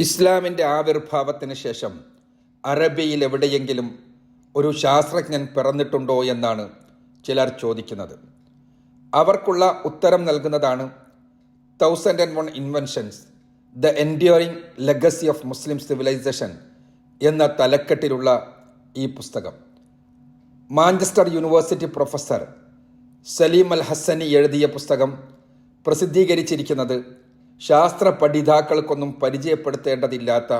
ഇസ്ലാമിന്റെ ആവിർഭാവത്തിന് ശേഷം അറബിയിൽ എവിടെയെങ്കിലും ഒരു ശാസ്ത്രജ്ഞൻ പിറന്നിട്ടുണ്ടോ എന്നാണ് ചിലർ ചോദിക്കുന്നത്. അവർക്കുള്ള ഉത്തരം നൽകുന്നതാണ് thousand and one inventions the enduring legacy of Muslim civilisation എന്ന തലക്കെട്ടിലുള്ള ഈ പുസ്തകം. Manchester university professor Salim Al Hassani എഴുതിയ പുസ്തകം പ്രസിദ്ധീകരിച്ചിരിക്കുന്നത് ശാസ്ത്ര പഠിതാക്കൾക്കൊന്നും പരിചയപ്പെടുത്തേണ്ടതില്ലാത്ത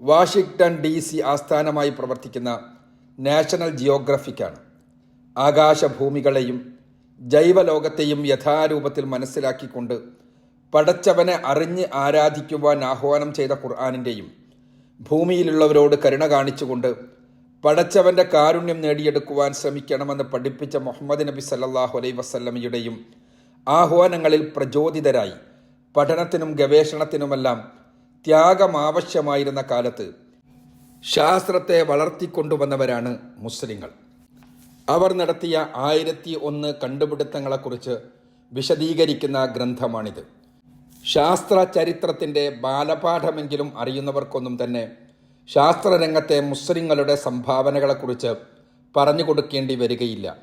വാഷിങ്ടൺ ഡി സി ആസ്ഥാനമായി പ്രവർത്തിക്കുന്ന നാഷണൽ ജിയോഗ്രഫിക്കാണ്. ആകാശഭൂമികളെയും ജൈവലോകത്തെയും യഥാരൂപത്തിൽ മനസ്സിലാക്കിക്കൊണ്ട് പടച്ചവനെ അറിഞ്ഞ് ആരാധിക്കുവാൻ ആഹ്വാനം ചെയ്ത ഖുർആാനിന്റെയും ഭൂമിയിലുള്ളവരോട് കരുണ കാണിച്ചുകൊണ്ട് പടച്ചവന്റെ കാരുണ്യം നേടിയെടുക്കുവാൻ ശ്രമിക്കണമെന്ന് പഠിപ്പിച്ച മുഹമ്മദ് നബി സല്ലാഹു അലൈ വസല്ലമയുടെയും ആഹ്വാനങ്ങളിൽ പ്രചോദിതരായി പഠനത്തിനും ഗവേഷണത്തിനുമെല്ലാം ത്യാഗം ആവശ്യമായിരുന്ന കാലത്ത് ശാസ്ത്രത്തെ വളർത്തിക്കൊണ്ടുവന്നവരാണ് മുസ്ലിങ്ങൾ. അവർ നടത്തിയ ആയിരത്തി ഒന്ന് കണ്ടുപിടുത്തങ്ങളെക്കുറിച്ച് വിശദീകരിക്കുന്ന ഗ്രന്ഥമാണിത്. ശാസ്ത്ര ചരിത്രത്തിന്റെ ബാലപാഠമെങ്കിലും അറിയുന്നവർക്കൊന്നും തന്നെ ശാസ്ത്രരംഗത്തെ മുസ്ലിങ്ങളുടെ സംഭാവനകളെക്കുറിച്ച് പറഞ്ഞു കൊടുക്കേണ്ടി വരികയില്ല.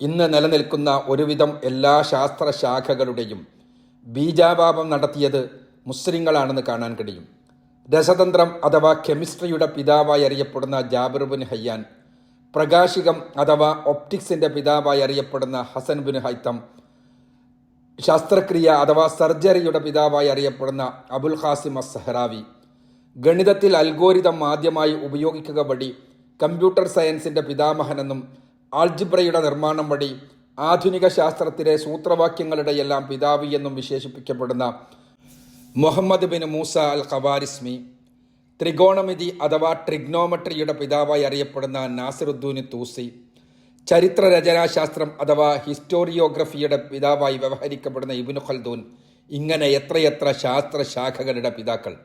ഇന്ന് നിലനിൽക്കുന്ന ഒരുവിധം എല്ലാ ശാസ്ത്രശാഖകളുടെയും ബീജാപാപം നടത്തിയത് മുസ്ലിങ്ങളാണെന്ന് കാണാൻ കഴിയും. രസതന്ത്രം അഥവാ കെമിസ്ട്രിയുടെ പിതാവായി അറിയപ്പെടുന്ന ജാബിർ ബിൻ ഹയ്യാൻ പ്രകാശികം അഥവാ ഒപ്റ്റിക്സിന്റെ പിതാവായി അറിയപ്പെടുന്ന ഹസൻ ബിൻ ഹൈത്തം ശസ്ത്രക്രിയ അഥവാ സർജറിയുടെ പിതാവായി അറിയപ്പെടുന്ന അബുൽ ഖാസിം അസ്സഹറാവി ഗണിതത്തിൽ അൽഗോരിതം ആദ്യമായി ഉപയോഗിക്കുക വഴി കമ്പ്യൂട്ടർ സയൻസിന്റെ പിതാമഹനെന്നും ആൾജിബ്രയുടെ നിർമ്മാണം വഴി ആധുനിക ശാസ്ത്രത്തിലെ സൂത്രവാക്യങ്ങളുടെ എല്ലാം പിതാവ് എന്നും വിശേഷിപ്പിക്കപ്പെടുന്ന Muhammad bin Musa al Khwarizmi ത്രികോണമിതി അഥവാ ട്രിഗ്നോമെട്രിയുടെ പിതാവായി അറിയപ്പെടുന്ന നാസിറുദ്ദീൻ തൂസി ചരിത്ര രചനാശാസ്ത്രം അഥവാ ഹിസ്റ്റോറിയോഗ്രഫിയുടെ പിതാവായി വ്യവഹരിക്കപ്പെടുന്ന ഇബിനു ഖൽദൂൻ ഇങ്ങനെ എത്രയെത്ര ശാസ്ത്രശാഖകളുടെ പിതാക്കൾ.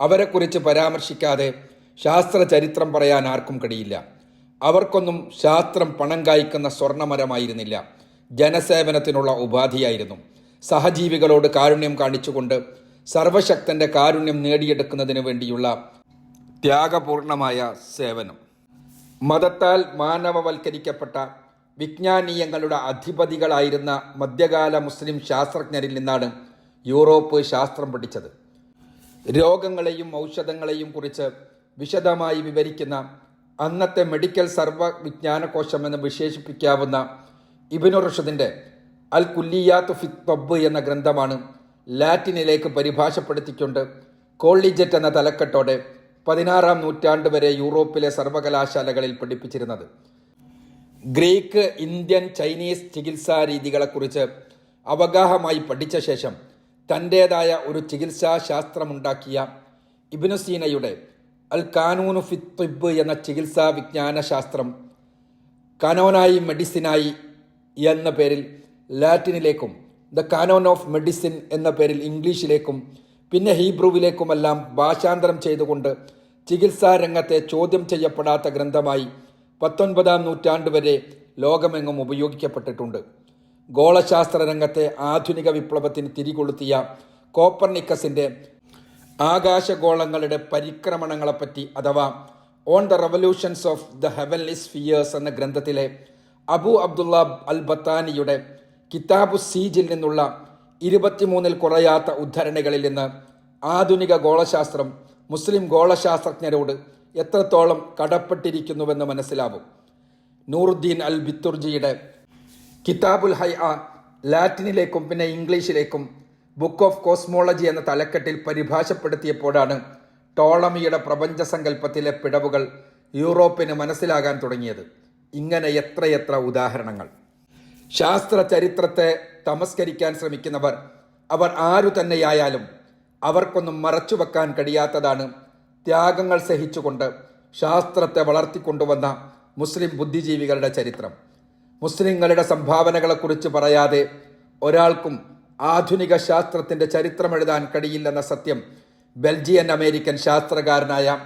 അവരെക്കുറിച്ച് പരാമർശിക്കാതെ ശാസ്ത്ര ചരിത്രം പറയാൻ ആർക്കും കഴിയില്ല അവർക്കൊന്നും ശാസ്ത്രം പണം കായ്ക്കുന്ന സ്വർണമരമായിരുന്നില്ല. ജനസേവനത്തിനുള്ള ഉപാധിയായിരുന്നു. സഹജീവികളോട് കാരുണ്യം കാണിച്ചുകൊണ്ട് സർവശക്തന്റെ കാരുണ്യം നേടിയെടുക്കുന്നതിന് വേണ്ടിയുള്ള ത്യാഗപൂർണമായ സേവനം. മതത്താൽ മാനവവൽക്കരിക്കപ്പെട്ട വിജ്ഞാനീയങ്ങളുടെ അധിപതികളായിരുന്ന മധ്യകാല മുസ്ലിം ശാസ്ത്രജ്ഞരിൽ നിന്നാണ് യൂറോപ്പ് ശാസ്ത്രം പഠിച്ചത്. രോഗങ്ങളെയും ഔഷധങ്ങളെയും കുറിച്ച് വിശദമായി വിവരിക്കുന്ന അന്നത്തെ മെഡിക്കൽ സർവ വിജ്ഞാനകോശം എന്ന് വിശേഷിപ്പിക്കാവുന്ന ഇബിനു റഷദിന്റെ അൽ കുല്ലിയാത്ത് ഫിത് തബ്ബ് എന്ന ഗ്രന്ഥമാണ് ലാറ്റിനിലേക്ക് പരിഭാഷപ്പെടുത്തിക്കൊണ്ട് കോളിജറ്റ് എന്ന തലക്കെട്ടോടെ പതിനാറാം നൂറ്റാണ്ട് വരെ യൂറോപ്പിലെ സർവകലാശാലകളിൽ പഠിപ്പിച്ചിരുന്നത്. ഗ്രീക്ക് ഇന്ത്യൻ ചൈനീസ് ചികിത്സാ രീതികളെക്കുറിച്ച് അവഗാഹമായി പഠിച്ച ശേഷം തന്റേതായ ഒരു ചികിത്സാ ശാസ്ത്രമുണ്ടാക്കിയ ഇബിനുസീനയുടെ അൽ കാനൂനു ഫിത്തിബ് എന്ന ചികിത്സാ വിജ്ഞാന ശാസ്ത്രം കനോനായി മെഡിസിനായി എന്ന പേരിൽ ലാറ്റിനിലേക്കും ദ കാനോൺ ഓഫ് മെഡിസിൻ എന്ന പേരിൽ ഇംഗ്ലീഷിലേക്കും പിന്നെ ഹീബ്രുവിലേക്കുമെല്ലാം ഭാഷാന്തരം ചെയ്തുകൊണ്ട് ചികിത്സാ രംഗത്തെ ചോദ്യം ചെയ്യപ്പെടാത്ത ഗ്രന്ഥമായി പത്തൊൻപതാം നൂറ്റാണ്ട് വരെ ലോകമെങ്ങും ഉപയോഗിക്കപ്പെട്ടിട്ടുണ്ട്. ഗോളശാസ്ത്ര രംഗത്തെ ആധുനിക വിപ്ലവത്തിന് തിരികൊളുത്തിയ കോപ്പർനിക്കസിന്റെ ആകാശഗോളങ്ങളുടെ പരിക്രമണങ്ങളെപ്പറ്റി അഥവാ on the revolutions of the heavenly spheres എന്ന ഗ്രന്ഥത്തിലെ അബു അബ്ദുള്ള അൽ ബത്താനിയുടെ കിതാബു സീജിൽ നിന്നുള്ള ഇരുപത്തിമൂന്നിൽ കുറയാത്ത ഉദ്ധരണികളിൽ നിന്ന് ആധുനിക ഗോളശാസ്ത്രം മുസ്ലിം ഗോളശാസ്ത്രജ്ഞരോട് എത്രത്തോളം കടപ്പെട്ടിരിക്കുന്നുവെന്ന് മനസ്സിലാവും. നൂറുദ്ദീൻ അൽ ബിത്തുർജിയുടെ കിതാബുൽ ഹൈ ലാറ്റിനിലേക്കും പിന്നെ ഇംഗ്ലീഷിലേക്കും ബുക്ക് ഓഫ് കോസ്മോളജി എന്ന തലക്കെട്ടിൽ പരിഭാഷപ്പെടുത്തിയപ്പോഴാണ് ടോളമിയുടെ പ്രപഞ്ച സങ്കല്പത്തിലെ പിടവുകൾ യൂറോപ്പിന് മനസ്സിലാകാൻ തുടങ്ങിയത്. ഇങ്ങനെ എത്രയെത്ര ഉദാഹരണങ്ങൾ. ശാസ്ത്ര ചരിത്രത്തെ തമസ്കരിക്കാൻ ശ്രമിക്കുന്നവർ അവർ ആരു തന്നെയായാലും അവർക്കൊന്നും മറച്ചുവെക്കാൻ കഴിയാത്തതാണ് ത്യാഗങ്ങൾ സഹിച്ചുകൊണ്ട് ശാസ്ത്രത്തെ വളർത്തിക്കൊണ്ടുവന്ന മുസ്ലിം ബുദ്ധിജീവികളുടെ ചരിത്രം. മുസ്ലിങ്ങളുടെ സംഭാവനകളെക്കുറിച്ച് പറയാതെ ഒരാൾക്കും ആധുനിക ശാസ്ത്രത്തിന്റെ ചരിത്രം എഴുതാൻ കഴിയില്ലെന്ന സത്യം ബെൽജിയൻ അമേരിക്കൻ ശാസ്ത്രകാരനായ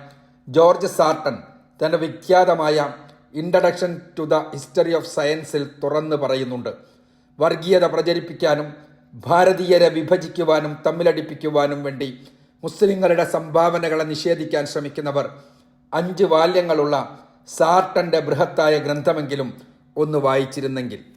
ജോർജ് സാർട്ടൺ തന്റെ വിഖ്യാതമായ introduction to the history of സയൻസിൽ തുറന്നു പറയുന്നുണ്ട്. വർഗീയത പ്രചരിപ്പിക്കാനും ഭാരതീയരെ വിഭജിക്കുവാനും തമ്മിലടിപ്പിക്കുവാനും വേണ്ടി മുസ്ലിങ്ങളുടെ സംഭാവനകളെ നിഷേധിക്കാൻ ശ്രമിക്കുന്നവർ അഞ്ച് വാല്യങ്ങളുള്ള സാർട്ടന്റെ ബൃഹത്തായ ഗ്രന്ഥമെങ്കിലും ഒന്ന് വായിച്ചിരുന്നെങ്കിൽ